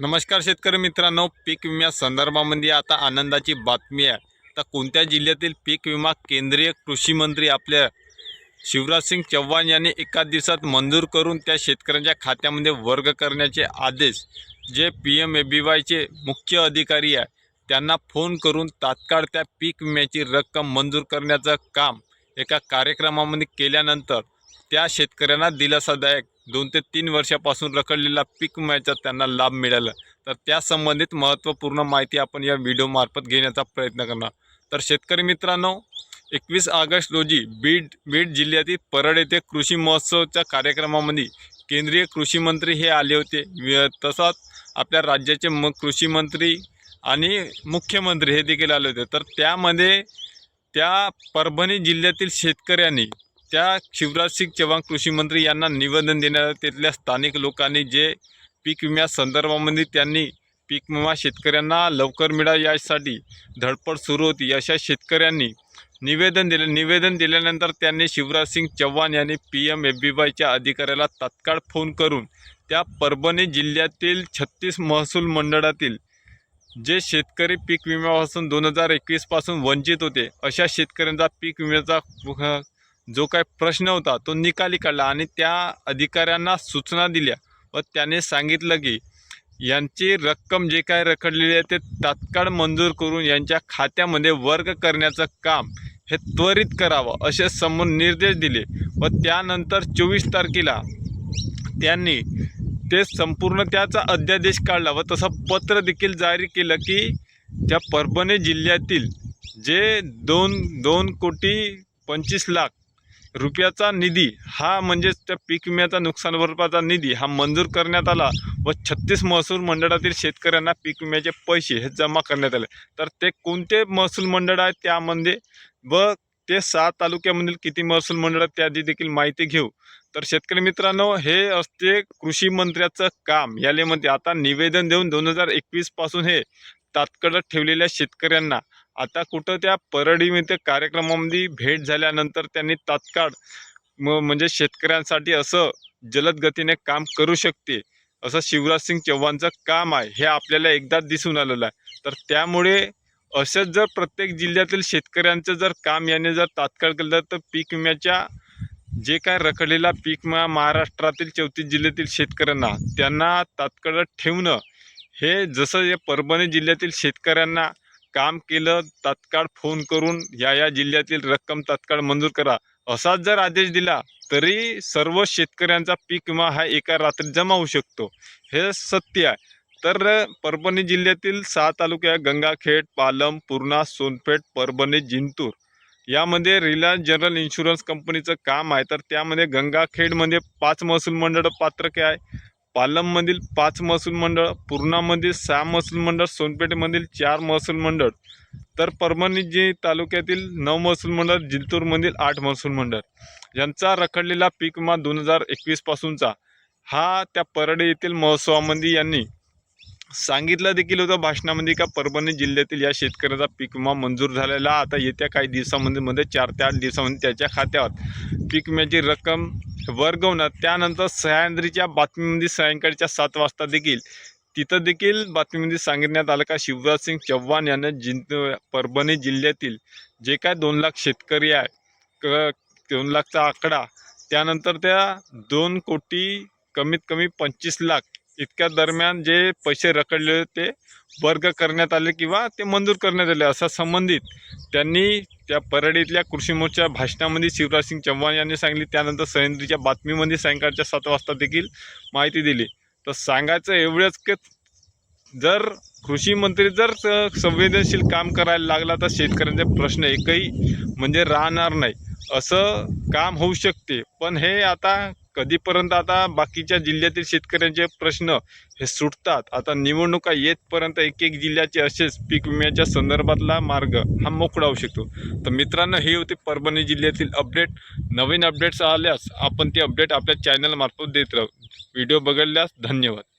नमस्कार शेतकरी मित्रांनो पीक विम्या संदर्भामध्ये आता आनंदाची बातमी आहे. तर कोणत्या जिल्ह्यातील पीक विमा केंद्रीय कृषी मंत्री आपल्या शिवराज सिंग चव्हाण यांनी एका दिवसात मंजूर करून त्या शेतकऱ्यांच्या खात्यामध्ये वर्ग करण्याचे आदेश J P M A B वायचे मुख्य अधिकारी आहे त्यांना फोन करून तात्काळ त्या पीक विम्याची रक्कम मंजूर करण्याचं काम एका कार्यक्रमामध्ये केल्यानंतर त्या शेतकऱ्यांना दिलासादायक दोन ते तीन वर्षापासून रखडलेला पीक विम्याचा त्यांना लाभ मिळाला. तर त्या संबंधित महत्त्वपूर्ण माहिती आपण या व्हिडिओमार्फत घेण्याचा प्रयत्न करणार. तर शेतकरी मित्रांनो एकवीस ऑगस्ट रोजी बीड बीड जिल्ह्यातील परळ येथे कृषी महोत्सवच्या कार्यक्रमामध्ये केंद्रीय कृषी मंत्री हे आले होते. तसाच आपल्या राज्याचे म कृषी मंत्री आणि मुख्यमंत्री हे देखील आले होते. तर त्यामध्ये त्या परभणी जिल्ह्यातील शेतकऱ्यांनी त्या शिवराज सिंग चव्हाण कृषी मंत्री यांना निवेदन देण्यात तिथल्या स्थानिक लोकांनी जे पीक विम्या संदर्भामध्ये त्यांनी पीक विमा शेतकऱ्यांना लवकर मिळा यासाठी धडपड सुरू होती. अशा शेतकऱ्यांनी निवेदन दिले. निवेदन दिल्यानंतर त्यांनी शिवराज सिंग चव्हाण यांनी पी एम एफ बी वायच्या अधिकाऱ्याला तात्काळ फोन करून त्या परभणी जिल्ह्यातील छत्तीस महसूल मंडळातील जे शेतकरी पीक विम्यापासून दोन हजार एकवीसपासून वंचित होते अशा शेतकऱ्यांचा पीक विम्याचा जो काय प्रश्न होता तो निकाली काढला आणि त्या अधिकाऱ्यांना सूचना दिल्या व त्याने सांगितलं की यांची रक्कम जे काय रखडलेली आहे ते तात्काळ मंजूर करून यांच्या खात्यामध्ये वर्ग करण्याचं काम हे त्वरित करावं असे समोर निर्देश दिले व त्यानंतर चोवीस तारखेला त्यांनी ते संपूर्ण त्याचा अध्यादेश काढला व तसं पत्र देखील जारी केलं की त्या परभणी जिल्ह्यातील जे दोन दोन कोटी पंचवीस लाख रुपयाचा निधी हा म्हणजेच त्या पीक विम्याचा नुकसान भरपाचा निधी हा मंजूर करण्यात आला व छत्तीस महसूल मंडळातील शेतकऱ्यांना पीक विम्याचे पैसे हे जमा करण्यात आले. तर ते कोणते महसूल मंडळ आहे त्यामध्ये व ते सात तालुक्यामधील किती महसूल मंडळ आहेत देखील माहिती घेऊ. तर शेतकरी मित्रांनो हे असते कृषी मंत्र्याचं काम. याले आता निवेदन देऊन दोन हजार एकवीसपासून हे तात्कडत ठेवलेल्या शेतकऱ्यांना आता कुठं त्या परडीमध्ये कार्यक्रमामध्ये भेट झाल्यानंतर त्यांनी तात्काळ म म्हणजे शेतकऱ्यांसाठी असं जलद गतीने काम करू शकते असं शिवराज सिंग चव्हाणचं काम आहे हे आपल्याला एकदाच दिसून आलेलं आहे. तर त्यामुळे असंच जर प्रत्येक जिल्ह्यातील शेतकऱ्यांचं जर काम याने जर तात्काळ केलं तर पीक विम्याच्या जे काय रखडलेला पीक विमा महाराष्ट्रातील चौतीस जिल्ह्यातील शेतकऱ्यांना त्यांना तात्काळ ठेवणं हे जसं या परभणी जिल्ह्यातील शेतकऱ्यांना काम केलं तात्काळ फोन करून या या जिल्ह्यातील रक्कम तात्काळ मंजूर करा. असाच जर आदेश दिला तरी सर्व शेतकऱ्यांचा पीक विमा हा एका रात्री जमा होऊ शकतो. हे सत्य आहे. तर परभणी जिल्ह्यातील सहा तालुके आहे गंगाखेड पालम पूर्णा सोनपेठ परभणी जिंतूर यामध्ये रिलायन्स जनरल इन्शुरन्स कंपनीचं काम आहे. तर त्यामध्ये गंगाखेडमध्ये पाच महसूल मंडळ पात्रके आहे. पालममधील पाच महसूल मंडळ पूर्णामधील सहा महसूल मंडळ सोनपेठमधील चार महसूल मंडळ. तर परभणी जे तालुक्यातील नऊ महसूल मंडळ जिंतूरमधील आठ महसूल मंडळ. यांचा रखडलेला पीक विमा दोन हजार एकवीसपासूनचा हा त्या परडे येथील महोत्सवामध्ये यांनी सांगितलं देखील होतं भाषणामध्ये का परभणी जिल्ह्यातील या शेतकऱ्याचा पीक विमा मंजूर झालेला आता येत्या काही दिवसामध्ये मध्ये चार ते आठ दिवसामध्ये त्याच्या खात्यावर पीक विम्याची रक्कम वर्गवणार. त्यानंतर सह्याद्रीच्या बातमीमध्ये सायंकाळच्या सात वाजता देखील तिथं देखील बातमीमध्ये सांगितण्यात आलं का शिवराज सिंग चव्हाण यांना जिंत परभणी जिल्ह्यातील जे काय दोन लाख शेतकरी आहे क दोन लाखचा आकडा त्यानंतर त्या दोन कोटी कमीत कमी पंचवीस लाख इतक्या दरम्यान जे पैसे रखडले ते वर्ग करण्यात आले किंवा ते मंजूर करण्यात आले असा संबंधित त्यांनी त्या परडीतल्या कृषी मोर्चा भाषणामध्ये शिवराज सिंग चव्हाण यांनी सांगितली. त्यानंतर सह्याद्रीच्या बातमीमध्ये सायंकाळच्या सात वाजता देखील माहिती दिली. तर सांगायचं एवढंच की जर कृषी मंत्री जर संवेदनशील काम करायला लागला तर शेतकऱ्यांचे प्रश्न एकही म्हणजे राहणार नाही. असं काम होऊ शकते. पण हे आता कधीपर्यंत आता बाकीच्या जिल्ह्यातील शेतकऱ्यांचे प्रश्न हे सुटतात? आता निवडणुका येतपर्यंत एक एक जिल्ह्याचे असेच पीक विम्याच्या संदर्भातला मार्ग हा मोकळा होऊ शकतो. तर मित्रांनो हे होते परभणी जिल्ह्यातील अपडेट. नवीन अपडेट्स आल्यास आपण ते अपडेट आपल्या चॅनलमार्फत देत राहू. व्हिडिओ बघितल्यास धन्यवाद.